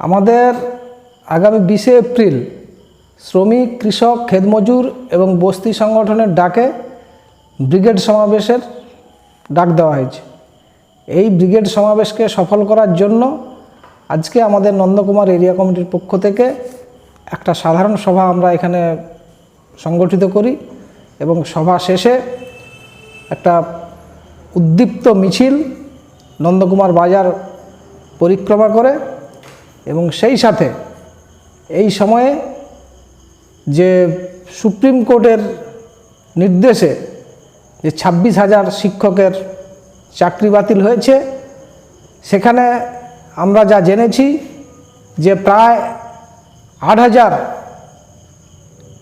আমাদের আগামী বিশে এপ্রিল শ্রমিক, কৃষক খেতমজুর এবং বস্তি সংগঠনের ডাকে ব্রিগেড সমাবেশের ডাক দেওয়া হয়েছে। এই ব্রিগেড সমাবেশকে সফল করার জন্য আজকে আমাদের নন্দকুমার এরিয়া কমিটির পক্ষ থেকে একটা সাধারণ সভা আমরা এখানে সংগঠিত করি এবং সভা শেষে একটা উদ্দীপ্ত মিছিল নন্দকুমার বাজার পরিক্রমা করে এবং সেই সাথে এই সময়ে যে সুপ্রিম কোর্টের নির্দেশে যে ছাব্বিশ হাজার শিক্ষকের চাকরি বাতিল হয়েছে, সেখানে আমরা যা জেনেছি যে প্রায় আট হাজার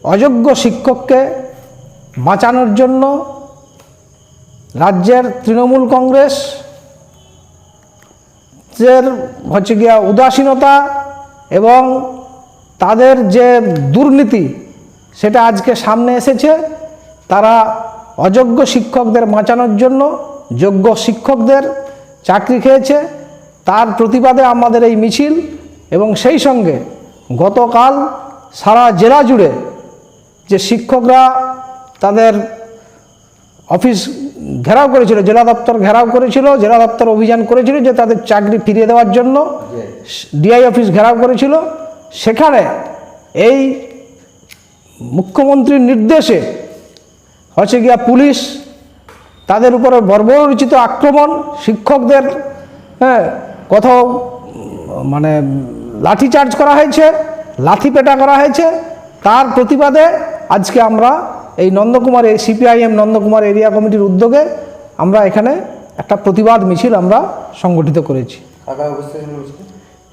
অযোগ্য শিক্ষককে বাঁচানোর জন্য রাজ্যের তৃণমূল কংগ্রেস হচ্ছে গিয়া উদাসীনতা এবং তাদের যে দুর্নীতি সেটা আজকে সামনে এসেছে, তারা অযোগ্য শিক্ষকদের বাঁচানোর জন্য যোগ্য শিক্ষকদের চাকরি খেয়েছে, তার প্রতিবাদে আমাদের এই মিছিল এবং সেই সঙ্গে গতকাল সারা জেলা জুড়ে যে শিক্ষকরা তাদের অফিস ঘেরাও করেছিল জেলা দপ্তর ঘেরাও করেছিল জেলা দপ্তর অভিযান করেছিল যে তাদের চাকরি ফিরিয়ে দেওয়ার জন্য। ডিআই অফিস ঘেরাও করেছিল। সেখানে এই মুখ্যমন্ত্রীর নির্দেশে হচ্ছে গিয়া পুলিশ তাদের উপরে বর্বরচিত আক্রমণ শিক্ষকদের হ্যাঁ কোথাও মানে লাঠিচার্জ করা হয়েছে লাথি পেটা করা হয়েছে। তার প্রতিবাদে আজকে আমরা এই নন্দকুমার সিপিআইএম নন্দকুমার এরিয়া কমিটির উদ্যোগে আমরা এখানে একটা প্রতিবাদ মিছিল আমরা সংগঠিত করেছি?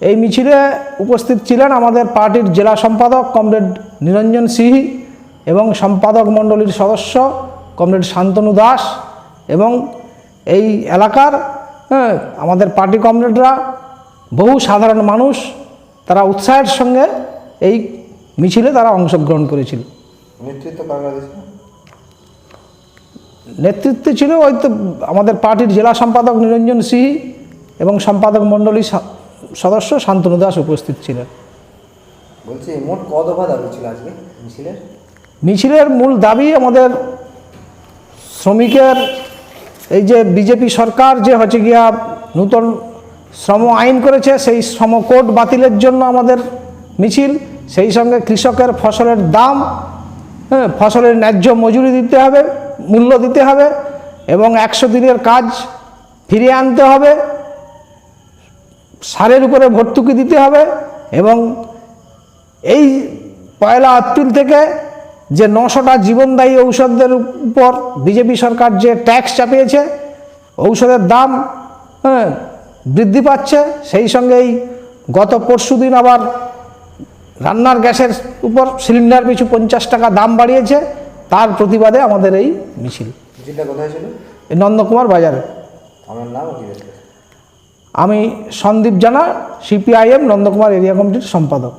এই মিছিলে উপস্থিত ছিলেন আমাদের পার্টির জেলা সম্পাদক কমরেড নিরঞ্জন সিহি এবং সম্পাদক মণ্ডলীর সদস্য কমরেড শান্তনু দাস এবং এই এলাকার হ্যাঁ, আমাদের পার্টি কমরেডরা বহু সাধারণ মানুষ তারা উৎসাহের সঙ্গে এই মিছিলে তারা অংশগ্রহণ করেছিল নেতৃত্ব নেতৃত্বে ছিল ওই তো আমাদের পার্টির জেলা সম্পাদক নিরঞ্জন সিহি এবং সম্পাদক মণ্ডলীর সা- সদস্য শান্তনু দাস উপস্থিত ছিলেন। বলছি মোট ক দফা দাবি ছিল আজকে মিছিলের? মিছিলের মূল দাবি আমাদের শ্রমিকের এই যে বিজেপি সরকার যে হচ্ছে গিয়া নূতন শ্রম আইন করেছে সেই শ্রম কোড বাতিলের জন্য আমাদের মিছিল সেই সঙ্গে কৃষকের ফসলের দাম ফসলের ন্যায্য মজুরি দিতে হবে, মূল্য দিতে হবে, এবং একশো দিনের কাজ ফিরিয়ে আনতে হবে, সারের উপরে ভর্তুকি দিতে হবে, এবং এই পয়লা এপ্রিল থেকে যে নশোটা জীবনদায়ী ঔষধের উপর বিজেপি সরকার যে ট্যাক্স চাপিয়েছে, ঔষধের দাম হ্যাঁ বৃদ্ধি পাচ্ছে, সেই সঙ্গেই গত পরশু দিন আবার রান্নার গ্যাসের উপর সিলিন্ডার পিছু পঞ্চাশ টাকা দাম বাড়িয়েছে তার প্রতিবাদে আমাদের এই মিছিল। নন্দকুমার বাজারে। আমার নাম আমি সন্দীপ জানা সিপিআইএম নন্দকুমার এরিয়া কমিটির সম্পাদক।